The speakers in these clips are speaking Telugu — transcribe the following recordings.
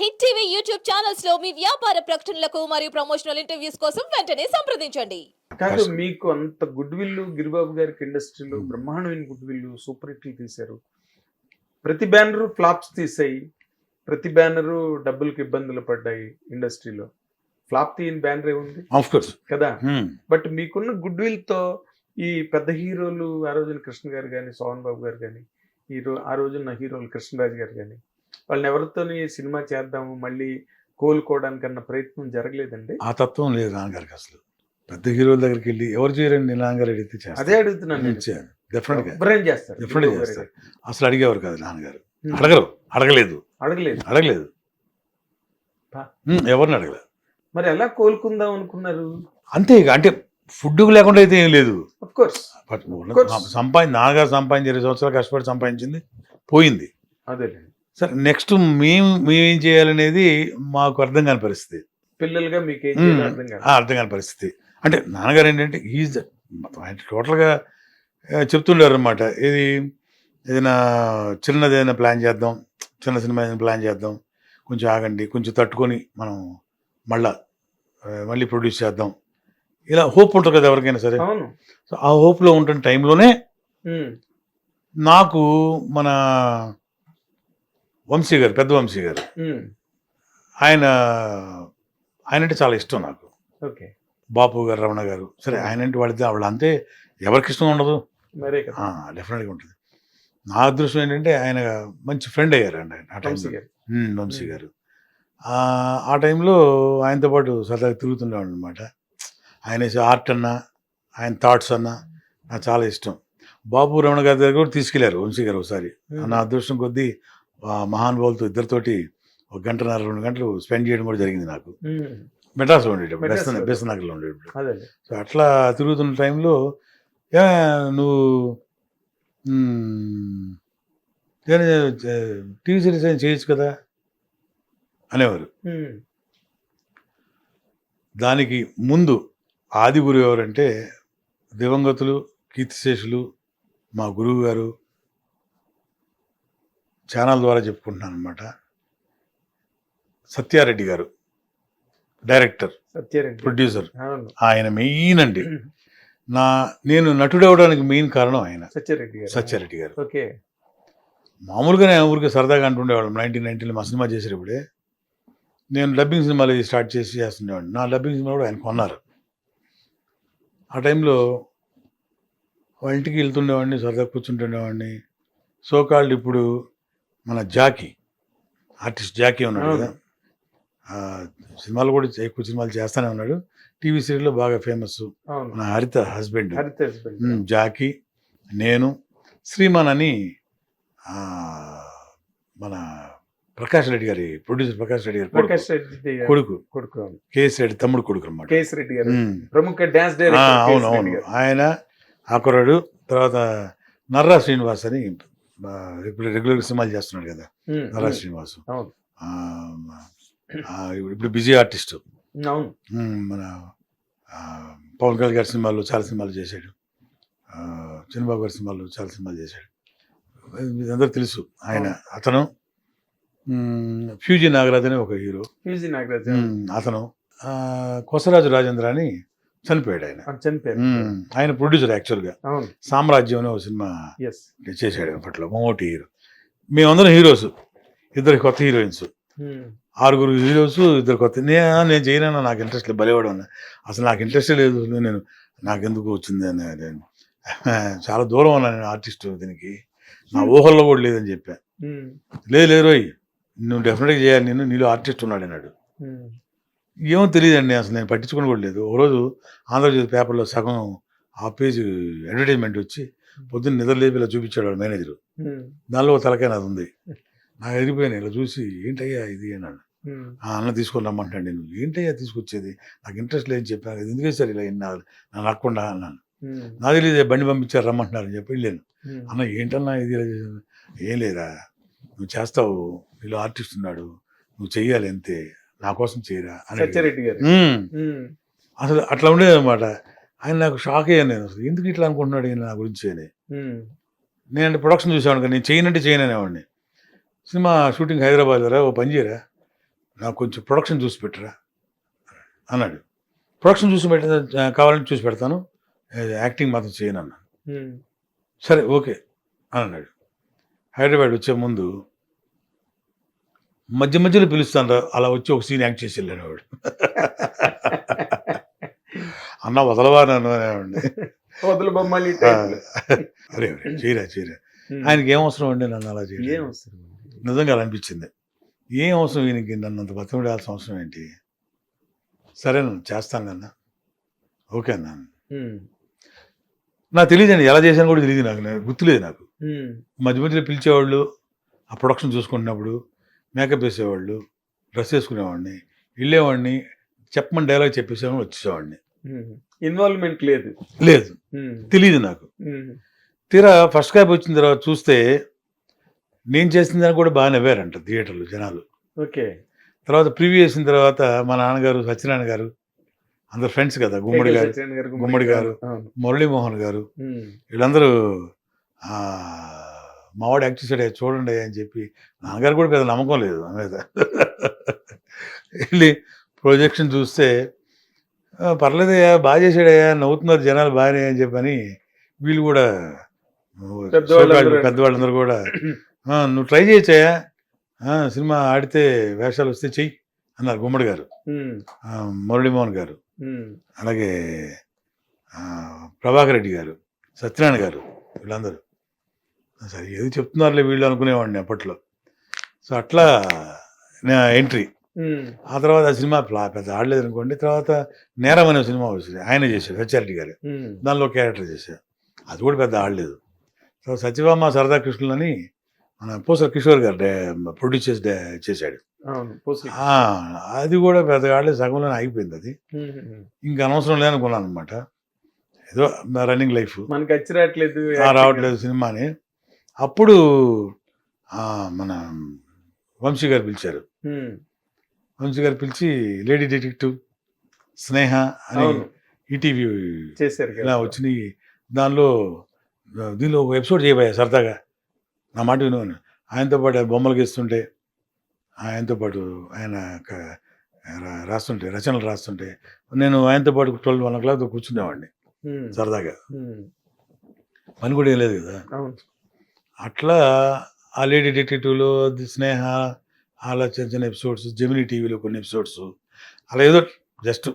హిట్ టీవీ యూట్యూబ్ ఛానల్స్లో మీ వ్యాపార ప్రకటనలకు మరియు ప్రమోషనల్ ఇంటర్వ్యూస్ కోసం వెంటనే సంప్రదించండి. కాదు. మీకు అంత గుడ్ విల్ గిరిబాబు గారికి ఇండస్ట్రీలో బ్రహ్మాండమైన గుడ్ విల్ సూపర్ హిట్లు తీశారు. ప్రతి బ్యానరు ఫ్లాప్స్ తీసాయి. ప్రతి బ్యానరు డబ్బులకు ఇబ్బందులు పడ్డాయి ఇండస్ట్రీలో. ఫ్లాప్ తీయని బ్యానర్ కోర్స్ కదా? బట్ మీకున్న గుడ్ విల్తో ఈ పెద్ద హీరోలు ఆ రోజున కృష్ణ గారు కానీ సోహన్ బాబు గారు కానీ హీరో ఆ రోజున హీరోలు కృష్ణరాజు గారు కానీ వాళ్ళని ఎవరితోని సినిమా చేద్దాము మళ్ళీ కోలుకోవడానికన్న ప్రయత్నం జరగలేదండి? ఆ తత్వం లేదు నాన్నగారికి అసలు. పెద్ద హీరోల దగ్గరికి వెళ్ళి ఎవరు చేయరండి నాన్నగారు అడిగితే అదే అడుగుతున్నాను నేను. చేస్తారు. చేస్తారు. అసలు అడిగేవారు కాదు నాన్నగారు. అడగరు. అడగలేదు. అడగలేదు. అడగలేదు. ఎవరిని అడగలేదు. మరి ఎలా కోలుకుందాం అనుకున్నారు? అంతే ఇక. అంటే ఫుడ్ లేకుండా అయితే ఏం లేదు. సంపాదించి నాన్నగారు సంపాదించి ఇరవై సంవత్సరాలు కష్టపడి సంపాదించింది పోయింది. అదే సరే నెక్స్ట్ మేము మేమేం చేయాలనేది మాకు అర్థం కాని పరిస్థితి. పిల్లలుగా మీకు ఏం. చేయాలో అర్థం కాదు. ఆ, అర్థం కాని పరిస్థితి. అంటే నాన్నగారు ఏంటంటే ఈజ్ మొత్తం ఆయన టోటల్గా చెప్తుండారు అనమాట ఇది ఏదైనా చిన్నది ఏదైనా ప్లాన్ చేద్దాం చిన్న సినిమా ఏదైనా ప్లాన్ చేద్దాం కొంచెం ఆగండి కొంచెం తట్టుకొని మనం మళ్ళా ఆ, మళ్ళీ ప్రొడ్యూస్ చేద్దాం. ఇలా హోప్ ఉంటుంది కదా ఎవరికైనా సరే. అవును. సో ఆ హోప్లో ఉంటున్న టైంలోనే. నాకు మన వంశీ గారు పెద్ద వంశీ గారు. ఆయన ఆయన అంటే చాలా ఇష్టం నాకు. ఓకే. బాపు గారు రమణ గారు. సరే ఆయన అంటే వాళ్ళ వాళ్ళు అంతే ఎవరికి ఇష్టం ఉండదు. డెఫినెట్గా ఉంటుంది. నా అదృష్టం ఏంటంటే ఆయన మంచి ఫ్రెండ్ అయ్యారండి ఆయన ఆ వంశీ టైంలో గారు ఉమ్, వంశీ గారు ఆ, టైంలో ఆయనతో పాటు సరదాగా తిరుగుతుండేవాడు అనమాట ఆయన ఆర్ట్ అన్నా ఆయన థాట్స్ అన్నా నాకు చాలా ఇష్టం. బాబు రమణ గారి దగ్గర కూడా తీసుకెళ్ళారు వంశీ గారు ఒకసారి. నా అదృష్టం కొద్దీ మహానుభావులతో ఇద్దరితోటి ఒక గంటన్నర రెండు గంటలు స్పెండ్ చేయడం కూడా జరిగింది నాకు. మెడ్రాస్లో ఉండేటప్పుడు మెడ్రాస్లో. బెస్తన్ బెస్తనగర్లో ఉండేటప్పుడు సో అట్లా తిరుగుతున్న టైంలో ఏ నువ్వు టీవీ సిరీస్ అయినా చేయొచ్చు కదా అనేవారు. దానికి ముందు ఆది గురువు ఎవరంటే దివంగతులు కీర్తిశేషులు మా గురువు గారు ఛానల్ ద్వారా చెప్పుకుంటున్నాను అనమాట సత్యారెడ్డి గారు డైరెక్టర్ సత్యారెడ్డి. ప్రొడ్యూసర్. ఆయన మెయిన్ అండి. నా నేను నటుడవడానికి మెయిన్ కారణం ఆయన. సత్యారెడ్డి గారు. సత్యారెడ్డి గారు. ఓకే. మామూలుగానే ఊరికి సరదాగా అంటుండేవాళ్ళం. నైన్టీన్ నైన్టీన్లో మా సినిమా చేసేటప్పుడే. నేను డబ్బింగ్ సినిమాలు స్టార్ట్ చేసి చేస్తుండేవాడిని. నా డబ్బింగ్ సినిమా కూడా ఆయన కొన్నారు. ఆ టైంలో వాళ్ళ ఇంటికి వెళ్తుండేవాడిని సరదా కూర్చుంటుండేవాడిని. సోకాల్డ్ ఇప్పుడు మన జాకీ ఆర్టిస్ట్ జాకీ ఉన్నాడు. కదా. ఆ, సినిమాలు కూడా ఎక్కువ సినిమాలు చేస్తానే ఉన్నాడు. టీవీ సీరియల్లో బాగా ఫేమస్ మన హరిత హస్బెండ్. జాకీ నేను శ్రీమాన్ అని ఆ, మన ప్రకాష్ రెడ్డి గారి ప్రొడ్యూసర్ ప్రకాష్ రెడ్డి గారి. ప్రకాష్ రెడ్డి కొడుకు. కొడుకు. కేఎస్ రెడ్డి తమ్ముడు కొడుకు అనమాట కేఎస్ రెడ్డి గారు. ప్రముఖ డాన్స్ అవును డైరెక్టర్ అవును. ఆయన ఆకురాడు తర్వాత నర్రా శ్రీనివాస్ అని ఆ, రెగ్యులర్ సినిమాలు చేస్తున్నాడు కదా నర్రా శ్రీనివాస్. ఇప్పుడు బిజీ ఆర్టిస్ట్. మన పవన్ కళ్యాణ్ గారి సినిమాలు చాలా సినిమాలు చేశాడు. ఆ, చిన్నబాబు గారి సినిమాలు చాలా సినిమాలు చేశాడు. అందరూ తెలుసు ఆయన అతను. ఫ్యూజీ నాగరాజ్ అనే ఒక హీరో. పీజీ నాగరాజ్ అతను. కొసరాజు రాజేంద్ర అని చనిపోయాడు ఆయన. మ్, ఆయన ప్రొడ్యూసర్ యాక్చువల్గా సామ్రాజ్యం అనే ఒక సినిమా చేశాడు అప్పట్లో. మమ్మూటి హీరో మేమందరం హీరోస్ ఇద్దరు కొత్త హీరోయిన్స్ ఆరుగురు హీరోస్ ఇద్దరు కొత్త. నేను నేను చేయనన్నా నాకు ఇంట్రెస్ట్ లేదు. బలివాడు అసలు నాకు ఇంట్రెస్ట్ లేదు. నేను నాకు ఎందుకు వచ్చింది అని నేను చాలా దూరం ఉన్నా నేను ఆర్టిస్ట్ దీనికి. నా ఊహల్లో కూడా లేదని చెప్పా. లేదు లేదు రోయ్. నువ్వు డెఫినెట్గా చేయాలి. నేను నీలో ఆర్టిస్ట్ ఉన్నాడు అన్నాడు. ఏమో తెలియదండి అసలు నేను పట్టించుకుని కూడా లేదు. ఓ రోజు ఆంధ్రజ్యోతి పేపర్లో సగం ఆ పేజ్ అడ్వర్టైజ్మెంట్ వచ్చి పొద్దున్న నిద్ర లేపి ఇలా చూపించాడు వాడు మేనేజర్. దానిలో ఒక తలకాయ నాది ఉంది. నాకు ఎదిగిపోయాను ఇలా చూసి ఏంటయ్యా ఇది? అన్నాడు. ఆ అన్న తీసుకొని రమ్మంటాడు నేను ఏంటయ్యా తీసుకొచ్చేది? నాకు ఇంట్రెస్ట్ లేదని చెప్పాను ఎందుకే సార్ ఇలా నా నా నక్కకుండా అన్నాను నా తెలియదు బండి పంపించారు రమ్మంటున్నారు అని చెప్పి వెళ్ళాను. అన్న ఏంటన్నా ఇది ఇలా చేశావు? ఏం లేదా నువ్వు చేస్తావు. నీలో ఆర్టిస్ట్ ఉన్నాడు. నువ్వు చెయ్యాలి అంతే. నా కోసం చేయరా? అని. సత్యారెడ్డి గారు. అసలు అట్లా ఉండేది అనమాట ఆయన నాకు షాక్ అయ్యాను నేను అసలు. ఎందుకు ఇట్లా అనుకుంటున్నాడు ఈయన నా గురించి అని. నేను ప్రొడక్షన్ చూసేవాడిని కదా నేను చేయనంటే చేయను అనేవాడిని సినిమా షూటింగ్ హైదరాబాద్ రా ఓ పని చేయరా? నాకు కొంచెం ప్రొడక్షన్ చూసి పెట్టరా? అన్నాడు. ప్రొడక్షన్ చూసి పెట్ట కావాలంటే చూసి పెడతాను. యాక్టింగ్ మాత్రం చేయను అన్నాను. సరే ఓకే అని అన్నాడు. హైదరాబాద్ వచ్చే ముందు మధ్య మధ్యలో పిలుస్తాను అలా వచ్చి ఒక సీన్ యాక్ట్ చేసి వెళ్ళాడు వాడు అన్న వదలవా నన్ను అనేవాడిని వదలు బొమ్మలు అరే చేయరా చేయరా. ఆయనకి ఏం అవసరం అండి నన్ను అలా అవసరం నిజంగా అలా అనిపించింది. ఏం అవసరం ఈయనకి? నన్ను అంత బతిమడాల్సిన అవసరం ఏంటి? సరే నన్ను చేస్తాను కన్నా ఓకే అన్నా. నాకు తెలియదండి ఎలా చేశాను కూడా తెలియదు నాకు. నాకు గుర్తులేదు నాకు. మధ్య మధ్యలో పిలిచేవాళ్ళు ఆ ప్రొడక్షన్ చూసుకుంటున్నప్పుడు మేకప్ వేసేవాళ్ళు డ్రెస్ వేసుకునేవాడిని వెళ్ళేవాడిని చెప్పమని డైలాగ్ చెప్పేసేవాడిని వచ్చేసేవాడిని. ఇన్వాల్వ్మెంట్ లేదు లేదు. తెలియదు నాకు. తీరా ఫస్ట్ క్యాప్ వచ్చిన తర్వాత చూస్తే నేను చేసిన దానికి కూడా బాగా నవ్వారంట థియేటర్లో జనాలు ఓకే తర్వాత ప్రివ్యూ చేసిన తర్వాత మా నాన్నగారు సత్యనారాయణ గారు అందరు ఫ్రెండ్స్ కదా గుమ్మడి గారు గుమ్మడి గారు. మురళీమోహన్ గారు. వీళ్ళందరూ మావాడు యాక్ట్ చేశాడే చూడండి అని చెప్పి నాన్నగారు కూడా పెద్ద నమ్మకం లేదు. మీద వెళ్ళి ప్రొజెక్షన్ చూస్తే "ఆ, పర్లేదయ్యా బాగా చేశాడయ్యా నవ్వుతున్నారు జనాలు బాగానే అని చెప్పని వీళ్ళు కూడా పెద్దవాళ్ళందరూ. కూడా "ఆ, నువ్వు ట్రై చేయొచ్చాయా సినిమా ఆడితే వేషాలు వస్తే చెయ్యి అన్నారు గుమ్మడి గారు. మురళీమోహన్ గారు. అలాగే ప్రభాకర్ రెడ్డి గారు సత్యనారాయణ గారు వీళ్ళందరూ. సరే ఏది చెప్తున్నారులే వీళ్ళు అనుకునేవాడిని అప్పట్లో. సో అట్లా నా ఎంట్రీ. ఆ తర్వాత ఆ సినిమా ప్లా- పెద్ద ఆడలేదు అనుకోండి తర్వాత నేరం అనే సినిమా వచ్చింది. ఆయన చేశారు సత్యారెడ్డి గారు. దానిలో క్యారెక్టర్ చేశారు అది కూడా పెద్ద ఆడలేదు. సో సత్యభామ సరదా కృష్ణులు అని మన పూసల కిషోర్ గారు ప్రొడ్యూస్ చేసి చేశాడు. అది కూడా పెద్దగా ఆడలేదు సగంలోనే ఆగిపోయింది అది. ఇంకా అనవసరం లేదనుకున్నాను అనమాట ఏదో రన్నింగ్ లైఫ్. మనకి రావట్లేదు రావట్లేదు సినిమా అని అప్పుడు మన వంశీ గారు పిలిచారు. వంశీ గారు పిలిచి లేడీ డిటెక్టివ్ స్నేహ అని ఈటీవీ చేశారు ఇలా వచ్చినాయి. దానిలో దీనిలో ఒక ఎపిసోడ్ చేయబోయా సరదాగా. నా మాట విను. ఆయనతో పాటు బొమ్మలు గీస్తుంటే ఆయనతో పాటు ఆయన రాస్తుంటే రచనలు రాస్తుంటే నేను ఆయనతో పాటు ట్వెల్వ్ వన్ ఓ క్లాక్ కూర్చునేవాడిని. సరదాగా. పని కూడా ఏం లేదు కదా. అట్లా ఆ లేడీ డిటెక్టివ్లో ది స్నేహ అలా చిన్న చిన్న ఎపిసోడ్స్ జెమినీ టీవీలో కొన్ని ఎపిసోడ్స్. అలా ఏదో just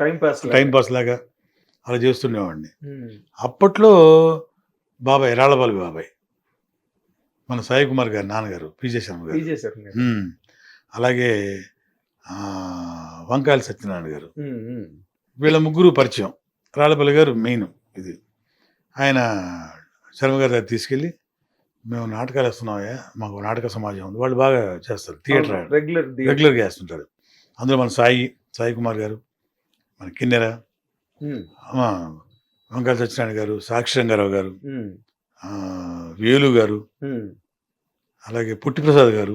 time pass time pass లాగా అలా చేస్తుండేవాడిని. అప్పట్లో బాబాయ్ రాళ్ళబాలి బాబాయ్ మన సాయి కుమార్ గారు నాన్నగారు పిజే శర్మ గారు. అలాగే వంకాయల సత్యనారాయణ గారు. వీళ్ళ ముగ్గురు పరిచయం. రాళ్ళపల్లి గారు మెయిన్ ఇది. ఆయన శర్మ గారి దగ్గర తీసుకెళ్ళి మేము నాటకాలు వేస్తున్నామయ్యా మాకు నాటక సమాజం ఉంది. వాళ్ళు బాగా చేస్తారు థియేటర్ రెగ్యులర్ రెగ్యులర్గా వేస్తుంటారు అందులో మన సాయి సాయి కుమార్ గారు మన కిన్నెర ఆ, వంకాయల సత్యనారాయణ గారు సాక్షి రంగారావు గారు వేలు గారు అలాగే పుట్టిప్రసాద్ గారు.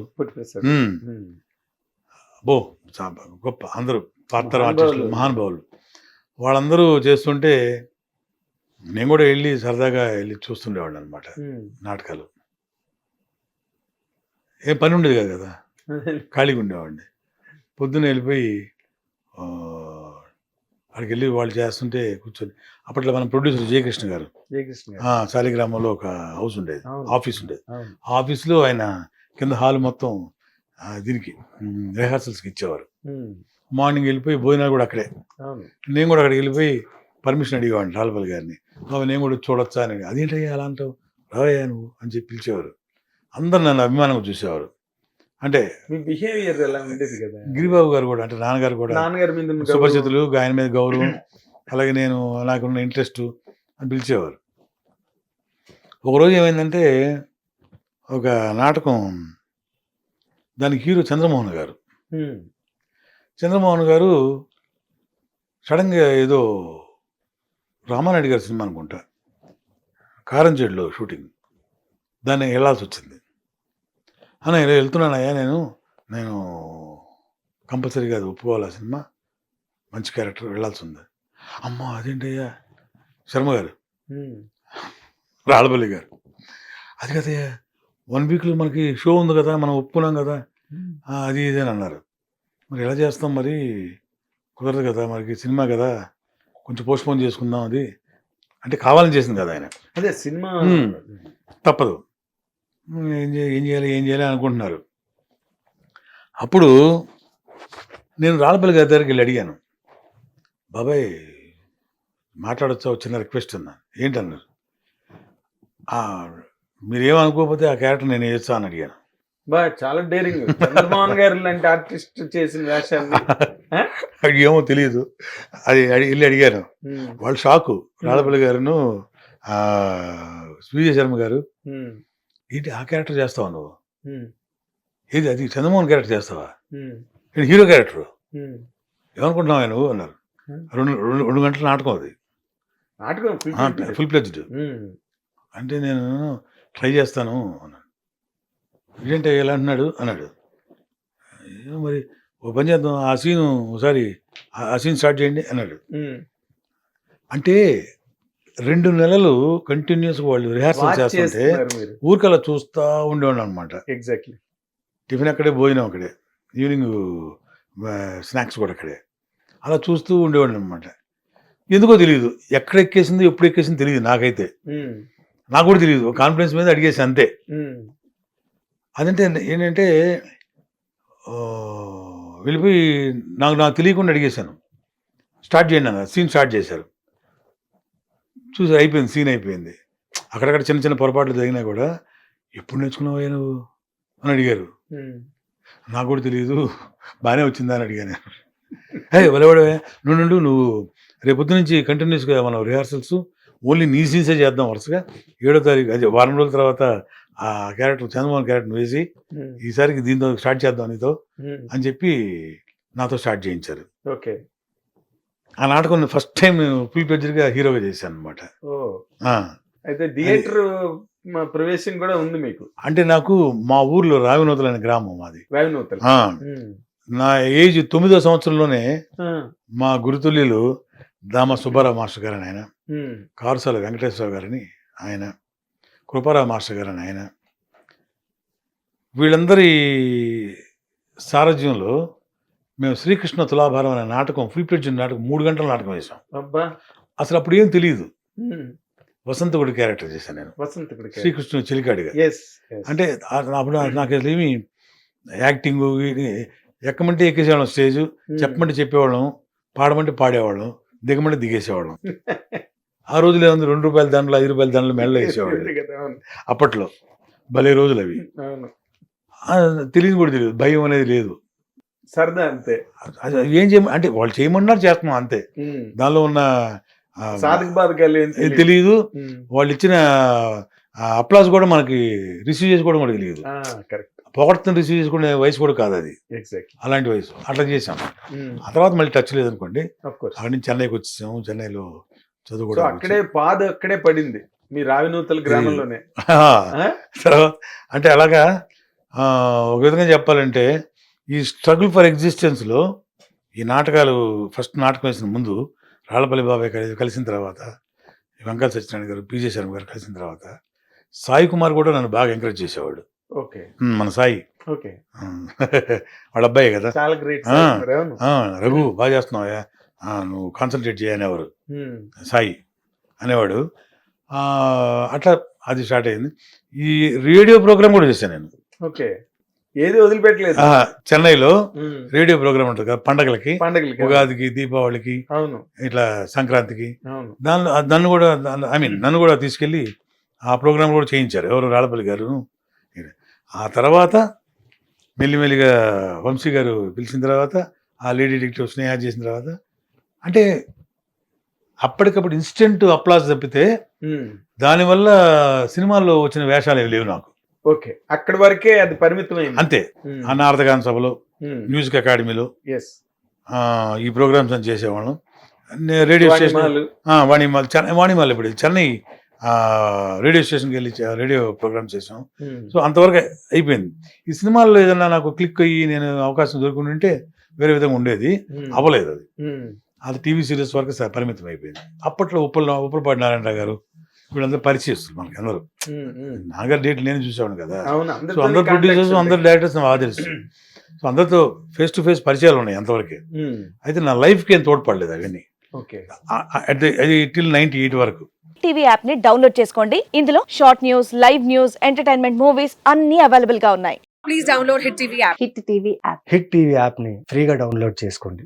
బో గొప్ప అందరూ పాత్ర. ఆర్టిస్టులు మహానుభావులు వాళ్ళందరూ చేస్తుంటే నేను కూడా వెళ్ళి సరదాగా వెళ్ళి చూస్తుండేవాళ్ళు అనమాట నాటకాలు. ఏం పని ఉండేది కాదు కదా. ఖాళీగా ఉండేవాడిని. పొద్దున్న వెళ్ళిపోయి అక్కడికి వెళ్ళి వాళ్ళు చేస్తుంటే కూర్చొని అప్పట్లో మన ప్రొడ్యూసర్ జయకృష్ణ గారు. శాలిగ్రామంలో ఒక హౌస్ ఉండేది. ఆఫీస్ ఉండేది. ఆ ఆఫీస్లో ఆయన కింద హాల్ మొత్తం దీనికి రిహార్సల్స్కి ఇచ్చేవారు. మార్నింగ్ వెళ్ళిపోయి భోజనాలు కూడా అక్కడే. నేను కూడా అక్కడికి వెళ్ళిపోయి పర్మిషన్ అడిగేవాడిని రాల్పల్ గారిని. నేను కూడా చూడొచ్చా అని అదేంటయ్యా అలా అంటావు? రావయ్యా నువ్వు అని చెప్పి పిలిచేవారు. అందరు నన్ను అభిమానంగా చూసేవారు. అంటే మీ బిహేవియర్ ఎలా ఉండేది కదా? గిరిబాబు గారు కూడా అంటే నాన్నగారు కూడా నాన్నగారి మీద. సుపరిచితులు ఆయన మీద గౌరవం అలాగే నేను నాకున్న ఇంట్రెస్ట్ అని పిలిచేవారు. ఒకరోజు ఏమైందంటే ఒక నాటకం దానికి హీరో చంద్రమోహన్ గారు. చంద్రమోహన్ గారు సడన్గా ఏదో రామానాయుడు గారి సినిమా అనుకుంటా. కారంచేడులో షూటింగ్. దాన్ని వెళ్ళాల్సి వచ్చింది. అన్న ఇలా వెళ్తున్నానయ్యా నేను. నేను కంపల్సరీగా అది ఒప్పుకోవాలి ఆ సినిమా? మంచి క్యారెక్టర్ వెళ్ళాల్సి ఉంది అమ్మో అదేంటయ్యా? శర్మ గారు. రాళ్ళపల్లి గారు. అది కదయ్యా వన్ వీక్లో మనకి షో ఉంది కదా మనం ఒప్పుకున్నాం కదా. అది ఇది అని అన్నారు. మరి ఎలా చేస్తాం మరి? కుదరదు కదా మనకి సినిమా కదా. కొంచెం పోస్ట్పోన్ చేసుకుందాం అది. అంటే కావాలని చేసింది కదా ఆయన. అదే సినిమా. తప్పదు. ఏం చేయాలి ఏం చేయాలి ఏం చేయాలి అనుకుంటున్నారు. అప్పుడు నేను రాళ్ళపల్లి గారి దగ్గరికి వెళ్ళి అడిగాను. బాబాయ్ మాట్లాడొచ్చా? చిన్న రిక్వెస్ట్ అన్నా ఏంటన్నారు? "ఆ, మీరేమనుకోకపోతే ఆ క్యారెక్టర్ నేను వేస్తా అని అడిగాను. బా చాలా డేరింగ్. చంద్రమోహన్ గారు లాంటి ఆర్టిస్ట్ చేసిన వేషాన్ని ఏమో తెలియదు అది వెళ్ళి అడిగాను. వాళ్ళు షాకు. రాళ్ళపల్లి గారును ఆ, విజయ శర్మ గారు. ఏంటి ఆ క్యారెక్టర్ చేస్తావా నువ్వు. ఏది అది చంద్రమోహన్ క్యారెక్టర్ చేస్తావా. ఇది హీరో క్యారెక్టర్. ఏమనుకుంటున్నావా నువ్వు అన్నారు. రెండు రెండు రెండు గంటల నాటకం అది నాటకం. Full fledged. అంటే నేను ట్రై చేస్తాను అన్నాడు ఏంటంటే ఎలా అంటున్నాడు అన్నాడు మరి ఓ పని చేద్దాం ఆ సీన్ ఒకసారి ఆ- సీన్ స్టార్ట్ చేయండి అన్నాడు. అంటే రెండు నెలలు కంటిన్యూస్ వాళ్ళు రిహార్సల్ చేస్తుంటే ఊరికలా చూస్తూ ఉండేవాడు అనమాట ఎగ్జాక్ట్లీ టిఫిన్ అక్కడే భోజనం అక్కడే ఈవినింగ్ స్నాక్స్ కూడా అక్కడే. అలా చూస్తూ ఉండేవాడిని అనమాట ఎందుకో తెలియదు ఎక్కడ ఎక్కేసిందో ఎప్పుడు ఎక్కేసిందో తెలియదు నాకైతే నాకు కూడా తెలియదు కాన్ఫిడెన్స్ మీద అడిగేసి అంతే. అదంటే ఏంటంటే వెళ్ళిపోయి నాకు నాకు తెలియకుండా అడిగేశాను. స్టార్ట్ చేయండి అన్న సీన్ స్టార్ట్ చేశారు. చూసి అయిపోయింది సీన్ అయిపోయింది. అక్కడక్కడ చిన్న చిన్న పొరపాట్లు జరిగినా కూడా ఎప్పుడు నేర్చుకున్నావా నువ్వు? అని అడిగారు. నాకు కూడా తెలియదు బాగానే వచ్చిందా అని అడిగాను. హే వలవడవే. నువ్వు నుండు నువ్వు రేపొద్దు నుంచి కంటిన్యూస్గా మనం రిహార్సల్స్ ఓన్లీ నీ సీన్సే చేద్దాం వరుసగా? ఏడో తారీఖు అదే వారం రోజుల తర్వాత ఆ క్యారెక్టర్ చంద్రమోహన్ క్యారెక్టర్ వేసి ఈసారికి దీంతో స్టార్ట్ చేద్దాం నీతో అని చెప్పి నాతో స్టార్ట్ చేయించారు. ఓకే. ఆ నాటకం ఫస్ట్ టైం నేను ఫుల్ ప్లెజర్గా హీరోగా చేశాను అనమాట ఓ. అయితే థియేటర్ ప్రవేశం కూడా ఉంది మీకు? అంటే నాకు మా ఊర్లో రావినూతలు అనే గ్రామం మాది. వేవనూతలు ఆ, నా ఏజ్ తొమ్మిదో సంవత్సరంలోనే మా గురుతుల్యులు దామ సుబ్బారావు మాస్టర్ గారు అని ఆయన కారుసాల వెంకటేశ్వర గారని ఆయన కృపారావు మాస్టర్ గారు అని ఆయన వీళ్ళందరి సారథ్యంలో మేము శ్రీకృష్ణ తులాభారం అనే నాటకం ఫుల్ ప్లేజ్ నాటకం మూడు గంటల నాటకం వేసాం అబ్బా. అసలు అప్పుడు ఏం తెలియదు. వసంతకుడి క్యారెక్టర్ చేశాను నేను. వసంత గుడికి శ్రీకృష్ణుడు చెలికాడిగా. అంటే అప్పుడు నాకు అసలు ఏమి యాక్టింగ్ ఎక్కమంటే ఎక్కేసేవాళ్ళం స్టేజ్ చెప్పమంటే చెప్పేవాళ్ళం పాడమంటే పాడేవాళ్ళం దిగమంటే దిగేసేవాళ్ళం. ఆ రోజులు ఏముంది? రెండు రూపాయల దండలు ఐదు రూపాయల దండలు మెడలో వేసేవాళ్ళు. అప్పట్లో. భలే రోజులు అవి. తెలియదు కూడా తెలియదు. భయం అనేది లేదు. సరదా అంతే. ఏం చేయమ అంటే వాళ్ళు చేయమన్నారు చేస్తున్నాం అంతే. దానిలో ఉన్న సాధక బాధకాలు తెలియదు. వాళ్ళు ఇచ్చిన అప్లాస్ కూడా మనకి రిసీవ్ చేసుకోవడం కూడా తెలియదు. కరెక్ట్. పొగడతను రిసీవ్ చేసుకునే వయసు కూడా కాదు అది. అలాంటి వయసు. అట్లా చేసాం ఆ తర్వాత మళ్ళీ టచ్ లేదనుకోండి అక్కడి నుంచి చెన్నైకి వచ్చేసాము. చెన్నైలో చదువుకోవడం అక్కడే పాద అక్కడే పడింది. మీ రావినూతల గ్రామంలోనే. అంటే అలాగా ఒక విధంగా చెప్పాలంటే ఈ స్ట్రగుల్ ఫర్ ఎగ్జిస్టెన్స్లో ఈ నాటకాలు ఫస్ట్ నాటకం వేసిన ముందు రాళ్ళపల్లి బాబాయ్ కలి- కలిసిన తర్వాత వెంకట సత్యనారాయణ గారు పీజే శర్మ గారు కలిసిన తర్వాత సాయి కుమార్ కూడా నన్ను బాగా ఎంకరేజ్ చేసేవాడు. ఓకే. మన సాయి. ఓకే. వాళ్ళ అబ్బాయి కదా. చాలా గ్రేట్ రఘు బాగా చేస్తున్నావా? నువ్వు కాన్సన్ట్రేట్ చేయనేవారు. సాయి అనేవాడు. అట్లా అది స్టార్ట్ అయింది. ఈ రేడియో ప్రోగ్రామ్ కూడా చేశాను నేను. ఓకే. ఏది వదిలిపెట్టలేదు. చెన్నైలో. రేడియో ప్రోగ్రామ్ ఉంటుంది కదా పండగలకి. పండగలకి ఉగాదికి దీపావళికి అవును. ఇట్లా సంక్రాంతికి. అవును. దానిలో నన్ను కూడా ఐ మీన్ నన్ను కూడా తీసుకెళ్ళి ఆ ప్రోగ్రామ్ కూడా చేయించారు. ఎవరు? రాళ్ళపల్లి గారు. ఆ తర్వాత మెల్లిమెల్లిగా వంశీ గారు పిలిచిన తర్వాత ఆ లేడీ డిటెక్టివ్ స్నేహ చేసిన తర్వాత అంటే అప్పటికప్పుడు ఇన్స్టెంట్ అప్లాస్ తప్పితే. దానివల్ల సినిమాల్లో వచ్చిన వేషాలు ఏవి లేవు నాకు. ఓకే. అక్కడి వరకే అది పరిమితమైంది. అంతే. ఆ నారదగాన సభలో మ్యూజిక్ అకాడమీలో. ఈ ప్రోగ్రామ్స్ అని చేసేవాళ్ళం. రేడియో స్టేషన్ ఆ, వాణిమాల్. చెన్నై వాణిమాల్ ఇప్పుడు చెన్నై ఆ, రేడియో స్టేషన్కి వెళ్ళి రేడియో ప్రోగ్రామ్ చేసాం. సో అంతవరకు అయిపోయింది. ఈ సినిమాల్లో ఏదైనా నాకు క్లిక్ అయ్యి నేను అవకాశం దొరుకుంటుంటే వేరే విధంగా ఉండేది. అవ్వలేదు అది. అది టీవీ సీరియల్స్ వరకు పరిమితం అయిపోయింది అప్పట్లో ఉప్పల ఉప్పలపాటి నారాయణరావు గారు వీళ్ళందరూ పరిచయస్తులు మనకి అందరూ. నాగారు డేట్లు నేను చూసేవాడు కదా. అవును సో అందరు ప్రొడ్యూసర్స్ అందరు డైరెక్టర్స్ నాకు బాగా తెలుసు సో అందరితో ఫేస్ టు ఫేస్ పరిచయాలు ఉన్నాయి అంతవరకే. అయితే నా లైఫ్కి ఏం తోడ్పడలేదు అవన్నీ. ఓకే. అట్ అది టిల్ నైన్టీ ఎయిట్ వరకు. టీవీ యాప్ని డౌన్లోడ్ చేసుకోండి. ఇందులో short news live news entertainment movies అన్ని అవైలబుల్గా ఉన్నాయి. Download Hit TV app. Hit TV app Hit TV యాప్ని ఫ్రీగా డౌన్లోడ్ చేసుకోండి.